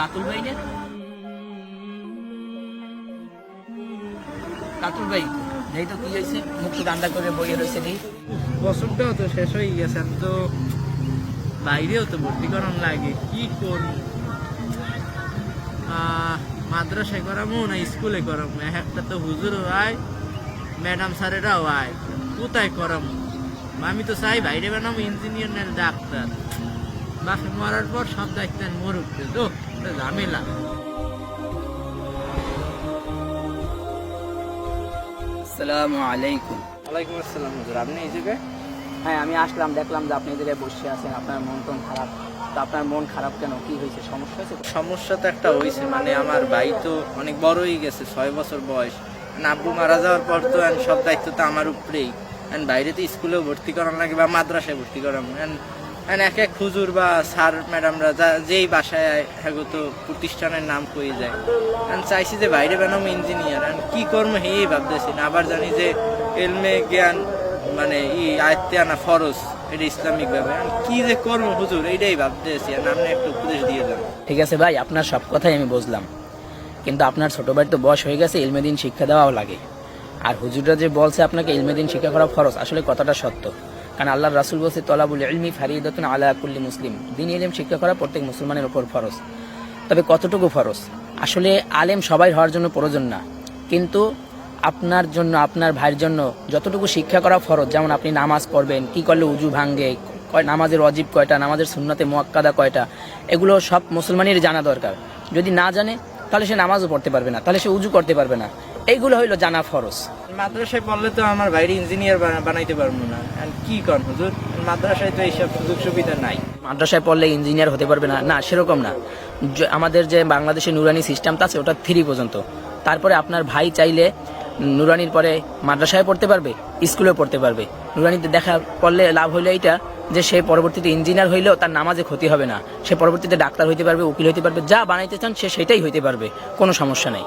রাতুল ভাই রাতুল ভাই তো কি হয়েছে? করে বইয়ে রয়েছে নি বছরটাও তো শেষ হয়ে গেছে তো বাইরেও তো লাগে, কি করব? মাদ্রাসায় করামো না স্কুলে করামো? একটা তো হুজুরও আয় ম্যাডাম স্যারেরাও আয় কোথায় করামো? আমি তো চাই বাইরে বানাবো ইঞ্জিনিয়ার না ডাক্তার। বাসে মরার পর সব দায়িত্ব মরুক তো। ঝামেলা। আসসালামু আলাইকুম। ওয়ালাইকুম আসসালাম হুজুর আপনি এই জায়গায় হ্যাঁ আমি আসলাম দেখলাম যে আপনি এই জায়গায় বসে আছেন আপনার মন টন খারাপ। তো আপনার মন খারাপ কেন? কি হয়েছে? সমস্যা হয়েছে সমস্যা তো একটা হয়েছে মানে আমার ভাই তো অনেক বড় হয়ে গেছে ছয় বছর বয়স। আব্বু মারা যাওয়ার পর তো সব দায়িত্ব তো আমার উপরেই। And বাইরে তো স্কুলেও ভর্তি করানো লাগে বা মাদ্রাসায় ভর্তি করানো and এক এক হুজুর বা স্যার ম্যাডামরা যা যেই বাসায় আয়, হ্যাগো তো প্রতিষ্ঠানের নাম কয়ে যায়। And চাইছি যে বাইরে বানাবো ইঞ্জিনিয়ার আমি কি কর্ম হেই ভাবতেছি না। আবার জানি যে এলমে জ্ঞান মানে ই আয়ত্তে আনা ফরজ এটা ইসলামিক ভাবে And কি যে করব হুজুর এইটাই ভাবতেছি। আর আপনি একটু উপদেশ দিয়ে যান। ঠিক আছে ভাই আপনার সব কথাই আমি বুঝলাম। কিন্তু আপনার ছোট ভাই তো বয়স হয়ে গেছে ইলমেদিন শিক্ষা দেওয়াও লাগে। আর হুজুররা যে বলছে আপনাকে ইলমেদিন শিক্ষা করা ফরজ আসলে কথাটা সত্য। কারণ আল্লাহ রাসুল বলছে, তলাবুল ইলমি ফারিদতুন আলা কুল্লি মুসলিম। দিন ইলম, শিক্ষা করা প্রত্যেক মুসলমানের ওপর ফরজ। তবে কতটুকু ফরজ? আসলে আলেম সবাই হওয়ার জন্য প্রয়োজন না। কিন্তু আপনার জন্য, আপনার ভাইয়ের জন্য যতটুকু শিক্ষা করা ফরজ, যেমন আপনি নামাজ পড়বেন, কি করলে উজু ভাঙ্গে নামাজের অজীব কয়টা, নামাজের সুন্নাতে মোয়াক্কাদা কয়টা, এগুলো সব মুসলমানেরই জানা দরকার। যদি না জানে, তাহলে সে নামাজও পড়তে পারবে না, তাহলে সে উজু করতে পারবে না। এইগুলো হইল জানা ফরজ। মাদ্রাসায় পড়লে তো আমার বাইরে ইঞ্জিনিয়ার বানাইতে পারব না। কি কর হুজুর? মাদ্রাসায় তো এইসব সুযোগ সুবিধা নাই। মাদ্রাসায় পড়লে ইঞ্জিনিয়ার হতে পারবে না। না সেরকম না। আমাদের যে বাংলাদেশে নুরানি সিস্টেমটা আছে ওটা থ্রি পর্যন্ত। তারপরে আপনার ভাই চাইলে নুরানির পরে মাদ্রাসায় পড়তে পারবে স্কুলে পড়তে পারবে। নুরানিতে দেখা পড়লে লাভ হইলে এইটা যে সে পরবর্তীতে ইঞ্জিনিয়ার হইলেও তার নামাজে ক্ষতি হবে না। সে পরবর্তীতে ডাক্তার হইতে পারবে উকিল হইতে পারবে যা বানাইতে চান সে সেটাই হইতে পারবে। কোনো সমস্যা নেই।